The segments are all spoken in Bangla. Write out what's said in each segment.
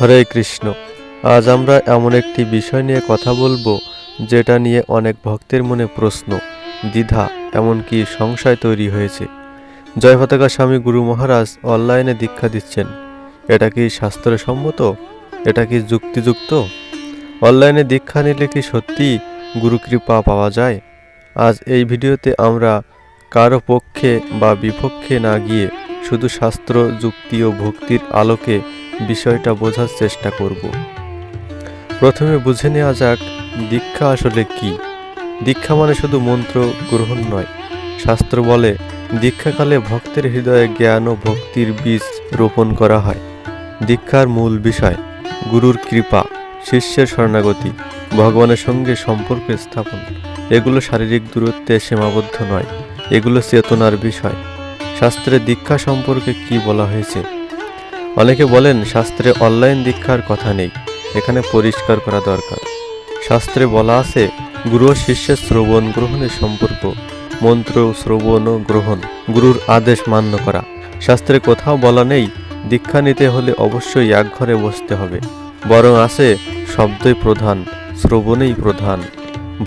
হরে কৃষ্ণ। আজ আমরা এমন একটি বিষয় নিয়ে কথা বলব, যেটা নিয়ে অনেক ভক্তের মনে প্রশ্ন, দ্বিধা, এমনকি সংশয় তৈরি হয়েছে। জয় পতাকা স্বামী গুরু মহারাজ অনলাইনে দীক্ষা দিচ্ছেন। এটা কি শাস্ত্রসম্মত? এটা কি যুক্তিযুক্ত? অনলাইনে দীক্ষা নিলে কি সত্যি গুরুকৃপা পাওয়া যায়? আজ এই ভিডিওতে আমরা কারও পক্ষে বা বিপক্ষে না গিয়ে শুধু শাস্ত্র, যুক্তি ও ভক্তির আলোকে বিষয়টা বোঝার চেষ্টা করব। প্রথমে বুঝে নেওয়া যাক, দীক্ষা আসলে কি? দীক্ষা মানে শুধু মন্ত্র গ্রহণ নয়। শাস্ত্র বলে, দীক্ষাকালে ভক্তের হৃদয়ে জ্ঞান ও ভক্তির বীজ রোপণ করা হয়। দীক্ষার মূল বিষয়, গুরুর কৃপা, শিষ্যের শরণাগতি, ভগবানের সঙ্গে সম্পর্ক স্থাপন। এগুলো শারীরিক দূরত্বে সীমাবদ্ধ নয়, এগুলো চেতনার বিষয়। শাস্ত্রে দীক্ষা সম্পর্কে কি বলা হয়েছে? অনেকে বলেন, শাস্ত্রে অনলাইন দীক্ষার কথা নেই, এখানে পরিষ্কার করা দরকার। শাস্ত্রে বলা আছে, গুরু শিষ্যের শ্রবণ গ্রহণের সম্পর্ক, মন্ত্র শ্রবণ ও গ্রহণ, গুরুর আদেশ মান্য করা। শাস্ত্রে কোথাও বলা নেই, দীক্ষা নিতে হলে অবশ্যই এক ঘরে বসতে হবে। বরং আছে, শব্দই প্রধান, শ্রবণেই প্রধান।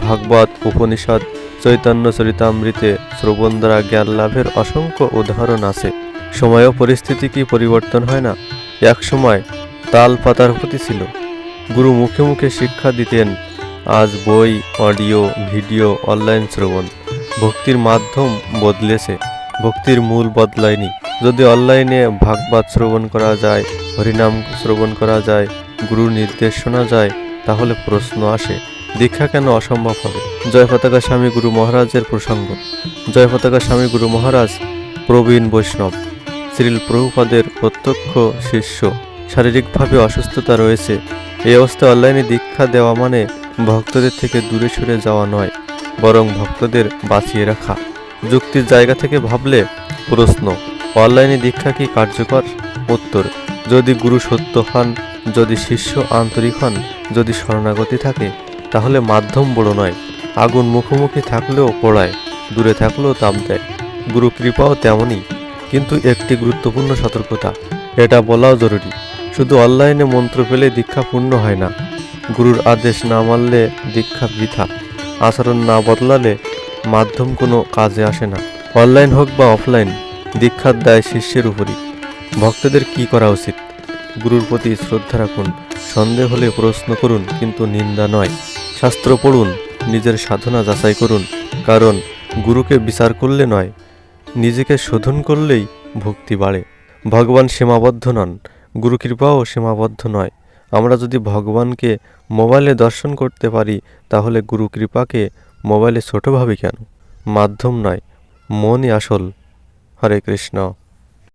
ভাগবত, উপনিষদ, চৈতন্য চরিতামৃতে শ্রবণ দ্বারা জ্ঞান লাভের অসংখ্য উদাহরণ আছে। সময় ও পরিস্থিতি কি পরিবর্তন হয় না? এক সময় তাল পাতার প্রতি ছিল। গুরু মুখে মুখে শিক্ষা দিতেন, আজ বই, অডিও, ভিডিও, অনলাইন শ্রবণ, ভক্তির মাধ্যম বদলেছে, ভক্তির মূল বদলায়নি। যদি অনলাইনে ভাগবাদ শ্রবণ করা যায়, হরিনাম শ্রবণ করা যায় গুরুর নির্দেশ শোনা যায়, তাহলে প্রশ্ন আসে, দীক্ষা কেন অসম্ভব হবে? জয় পতাকা স্বামী গুরু মহারাজের প্রসঙ্গ। জয় পতাকা স্বামী গুরু মহারাজ, প্রবীণ বৈষ্ণব। শ্রীল প্রভুপাদের প্রত্যক্ষ শিষ্য। শারীরিকভাবে অসুস্থতা রয়েছে। এই অবস্থায় অনলাইনে দীক্ষা দেওয়া মানে ভক্তদের থেকে দূরে সরে যাওয়া নয়, বরং ভক্তদের বাঁচিয়ে রাখা। যুক্তির জায়গা থেকে ভাবলে প্রশ্ন, অনলাইনে দীক্ষা কি কার্যকর? উত্তর, যদি গুরু সত্য হন, যদি শিষ্য আন্তরিক হন, যদি শরণাগতি থাকে, তাহলে মাধ্যম বড় নয়, আগুন মুখোমুখি থাকলেও পোড়ায়, দূরে থাকলেও তাপ দেয়। গুরু কৃপাও তেমনই। কিন্তু একটি গুরুত্বপূর্ণ সতর্কতা, এটা বলাও জরুরি। শুধু অনলাইনে মন্ত্র পেলে দীক্ষা পূর্ণ হয় না। গুরুর আদেশ না মানলে দীক্ষা বৃথা। আচরণ না বদলালে মাধ্যম কোনো কাজে আসে না। অনলাইন হোক বা অফলাইন, দীক্ষার দায় শিষ্যের উপরই। ভক্তদের কি করা উচিত? গুরুর প্রতি শ্রদ্ধা রাখুন। সন্দেহ হলে প্রশ্ন করুন, কিন্তু নিন্দা নয়। শাস্ত্র পড়ুন, নিজের সাধনা যাচাই করুন। কারণ, গুরুকে বিচার করলে নয় নিজেকে শোধন করলেই ভক্তি বাড়ে। ভগবান সীমাবদ্ধ নন গুরু কৃপাও সীমাবদ্ধ নয়। আমরা যদি ভগবানকে মোবাইলে দর্শন করতে পারি, তাহলে গুরু কৃপাকে মোবাইলে ছোটোভাবে কেন? মাধ্যম নয়, মনই আসল। হরে কৃষ্ণ।